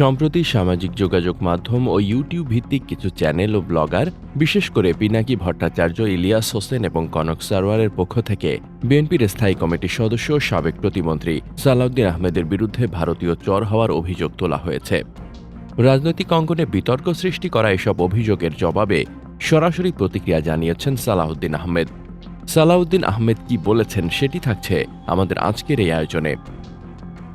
সম্প্রতি সামাজিক যোগাযোগ মাধ্যম ও ইউটিউব ভিত্তিক কিছু চ্যানেল ও ব্লগার, বিশেষ করে পিনাকি ভট্টাচার্য, ইলিয়াস হোসেন এবং কনক সারওয়ারের পক্ষ থেকে বিএনপির স্থায়ী কমিটির সদস্য ও সাবেক প্রতিমন্ত্রী সালাউদ্দিন আহমেদের বিরুদ্ধে ভারতীয় চর হওয়ার অভিযোগ তোলা হয়েছে। রাজনৈতিক অঙ্গনে বিতর্ক সৃষ্টি করা এসব অভিযোগের জবাবে সরাসরি প্রতিক্রিয়া জানিয়েছেন সালাউদ্দিন আহমেদ। সালাউদ্দিন আহমেদ কি বলেছেন সেটি থাকছে আমাদের আজকের এই আয়োজনে।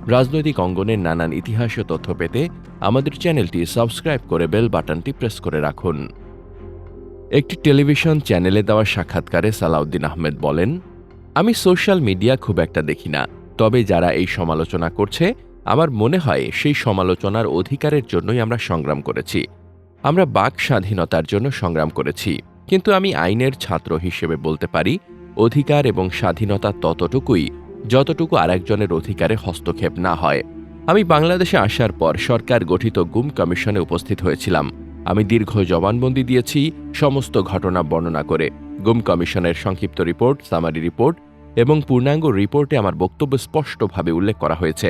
রাজনৈতিক অঙ্গনের নানান ইতিহাস ও তথ্য পেতে আমাদের চ্যানেলটি সাবস্ক্রাইব করে বেল বাটনটি প্রেস করে রাখুন। একটি টেলিভিশন চ্যানেলে দেওয়া সাক্ষাৎকারে সালাউদ্দিন আহমেদ বলেন, আমি সোশ্যাল মিডিয়া খুব একটা দেখি না, তবে যারা এই সমালোচনা করছে, আমার মনে হয় সেই সমালোচনার অধিকারের জন্যই আমরা সংগ্রাম করেছি। আমরা বাক স্বাধীনতার জন্য সংগ্রাম করেছি, কিন্তু আমি আইনের ছাত্র হিসেবে বলতে পারি, অধিকার এবং স্বাধীনতা ততটুকুই যতটুকু আরেকজনের অধিকারে হস্তক্ষেপ না হয়। আমি বাংলাদেশে আসার পর সরকার গঠিত গুম কমিশনে উপস্থিত হয়েছিলাম। আমি দীর্ঘ জবানবন্দি দিয়েছি সমস্ত ঘটনা বর্ণনা করে। গুম কমিশনের সংক্ষিপ্ত রিপোর্ট, সামারি রিপোর্ট এবং পূর্ণাঙ্গ রিপোর্টে আমার বক্তব্য স্পষ্টভাবে উল্লেখ করা হয়েছে।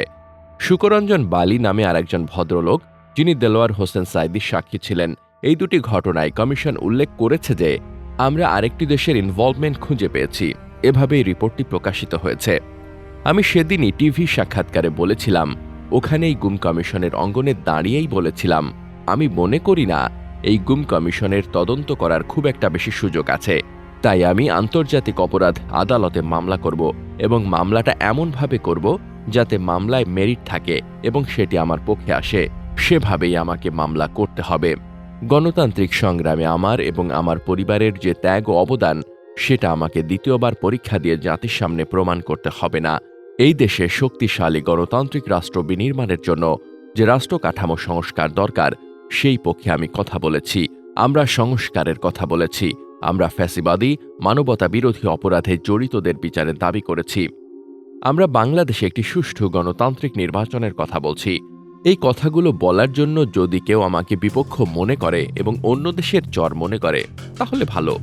সুকরঞ্জন বালি নামে আরেকজন ভদ্রলোক, যিনি দেলোয়ার হোসেন সাইদির সাক্ষী ছিলেন। এই দুটি ঘটনায় কমিশন উল্লেখ করেছে যে, আমরা আরেকটি দেশের ইনভলভমেন্ট খুঁজে পেয়েছি। এভাবেই রিপোর্টটি প্রকাশিত হয়েছে। আমি সেদিনই টিভি সাক্ষাৎকারে বলেছিলাম, ওখানেই গুম কমিশনের অঙ্গনে দাঁড়িয়েই বলেছিলাম, আমি মনে করি না, এই গুম কমিশনের তদন্ত করার খুব একটা বেশি সুযোগ আছে। তাই আমি আন্তর্জাতিক অপরাধ আদালতে মামলা করব এবং মামলাটা এমনভাবে করব যাতে মামলায় মেরিট থাকে এবং সেটি আমার পক্ষে আসে। সেভাবেই আমাকে মামলা করতে হবে। গণতান্ত্রিক সংগ্রামে আমার এবং আমার পরিবারের যে ত্যাগ ও অবদান, সেটা আমাকে দ্বিতীয়বার পরীক্ষা দিয়ে জাতির সামনে প্রমাণ করতে হবে না। এই দেশে শক্তিশালী গণতান্ত্রিক রাষ্ট্র বিনির্মাণের জন্য যে রাষ্ট্র কাঠামো সংস্কার দরকার, সেই পক্ষে আমি কথা বলেছি। আমরা সংস্কারের কথা বলেছি। আমরা ফ্যাসিবাদী, মানবতা বিরোধী অপরাধে জড়িতদের বিচারের দাবি করেছি। আমরা বাংলাদেশে একটি সুষ্ঠু গণতান্ত্রিক নির্বাচনের কথা বলছি। এই কথাগুলো বলার জন্য যদি কেউ আমাকে বিপক্ষ মনে করে এবং অন্য দেশের চর মনে করে, তাহলে ভালো।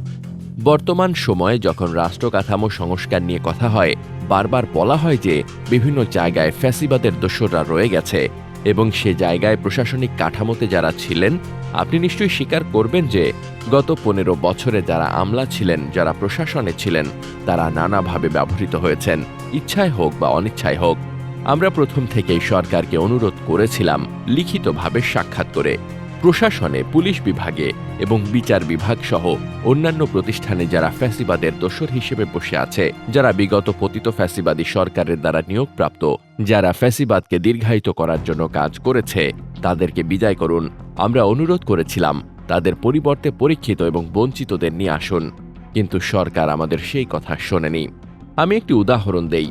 বর্তমান সময়ে যখন রাষ্ট্র কাঠামো সংস্কার নিয়ে কথা হয় বারবার বলা হয় যে বিভিন্ন জায়গায় ফ্যাসিবাদের দোসররা রয়ে গেছে এবং সে জায়গায় প্রশাসনিক কাঠামোতে যারা ছিলেন, আপনি নিশ্চয়ই স্বীকার করবেন যে গত পনেরো বছরে যারা আমলা ছিলেন, যারা প্রশাসনে ছিলেন, তারা নানাভাবে ব্যবহৃত হয়েছেন, ইচ্ছায় হোক বা অনিচ্ছায় হোক। আমরা প্রথম থেকেই সরকারকে অনুরোধ করেছিলাম লিখিতভাবে সাক্ষাৎ করে। প্রশাসনে, পুলিশ বিভাগে এবং বিচার বিভাগ সহ অন্যান্য প্রতিষ্ঠানে যারা ফ্যাসিবাদের দোসর হিসেবে বসে আছে, যারা বিগত পতিত ফ্যাসিবাদী সরকারের দ্বারা নিয়োগপ্রাপ্ত, যারা ফ্যাসিবাদকে দীর্ঘায়িত করার জন্য কাজ করেছে, তাদেরকে বিদায় করুন। আমরা অনুরোধ করেছিলাম, তাদের পরিবর্তে পরীক্ষিত এবং বঞ্চিতদের নিয়ে আসুন। কিন্তু সরকার আমাদের সেই কথা শোনেনি। আমি একটি উদাহরণ দেই।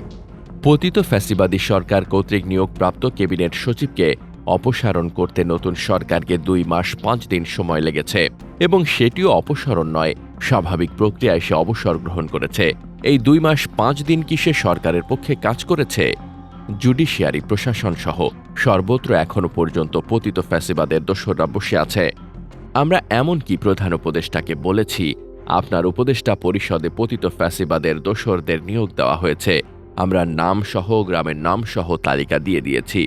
পতিত ফ্যাসিবাদী সরকার কর্তৃক নিয়োগপ্রাপ্ত ক্যাবিনেট সচিবকে অপসারণ করতে নতুন সরকারকে দুই মাস পাঁচ দিন সময় লেগেছে এবং সেটিও অপসারণ নয়, স্বাভাবিক প্রক্রিয়ায় সে অবসর গ্রহণ করেছে। এই দুই মাস পাঁচ দিন কি সে সরকারের পক্ষে কাজ করেছে? জুডিশিয়ারি, প্রশাসন সহ সর্বত্র এখনও পর্যন্ত পতিত ফ্যাসিবাদের দোসররা বসে আছে। আমরা এমনকি প্রধান উপদেষ্টাকে বলেছি? আপনার উপদেষ্টা পরিষদে পতিত ফ্যাসিবাদের দোসরদের নিয়োগ দেওয়া হয়েছে। আমরা নাম সহ গ্রামের নাম সহ তালিকা দিয়ে দিয়েছি।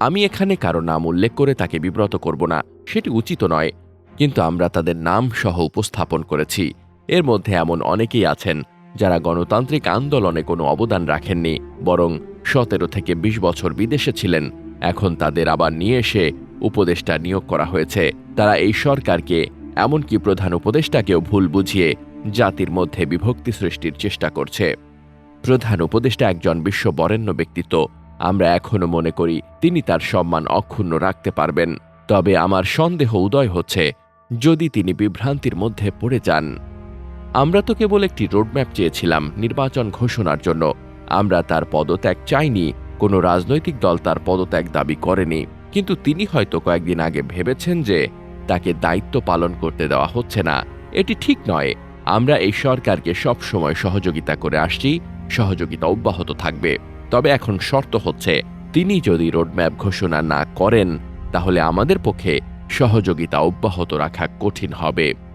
আমি এখানে কারও নাম উল্লেখ করে তাকে বিব্রত করব না, সেটি উচিত নয়, কিন্তু আমরা তাদের নাম সহ উপস্থাপন করেছি। এর মধ্যে এমন অনেকেই আছেন যারা গণতান্ত্রিক আন্দোলনে কোনো অবদান রাখেননি, বরং সতেরো থেকে ২০ বছর বিদেশে ছিলেন। এখন তাদের আবার নিয়ে এসে উপদেষ্টা নিয়োগ করা হয়েছে। তারা এই সরকারকে, এমনকি প্রধান উপদেষ্টাকেও ভুল বুঝিয়ে জাতির মধ্যে বিভক্তি সৃষ্টির চেষ্টা করছে। প্রধান উপদেষ্টা একজন বিশ্ববরেণ্য ব্যক্তিত্ব আমরা এখনও মনে করি তিনি তার সম্মান অক্ষুণ্ণ রাখতে পারবেন। তবে আমার সন্দেহ উদয় হচ্ছে, যদি তিনি বিভ্রান্তির মধ্যে পড়ে যান। আমরা তো কেবল একটি রোডম্যাপ চেয়েছিলাম নির্বাচন ঘোষণার জন্য। আমরা তার পদত্যাগ চাইনি, কোনো রাজনৈতিক দল তার পদত্যাগ দাবি করেনি। কিন্তু তিনি হয়তো কয়েকদিন আগে ভেবেছেন যে তাকে দায়িত্ব পালন করতে দেওয়া হচ্ছে না। এটি ঠিক নয়। আমরা এই সরকারকে সব সময় সহযোগিতা করে আসছি, সহযোগিতা অব্যাহত থাকবে। তবে এখন শর্ত হচ্ছে, তিনি যদি রোডম্যাপ ঘোষণা না করেন, তাহলে আমাদের পক্ষে সহযোগিতা অব্যাহত রাখা কঠিন হবে।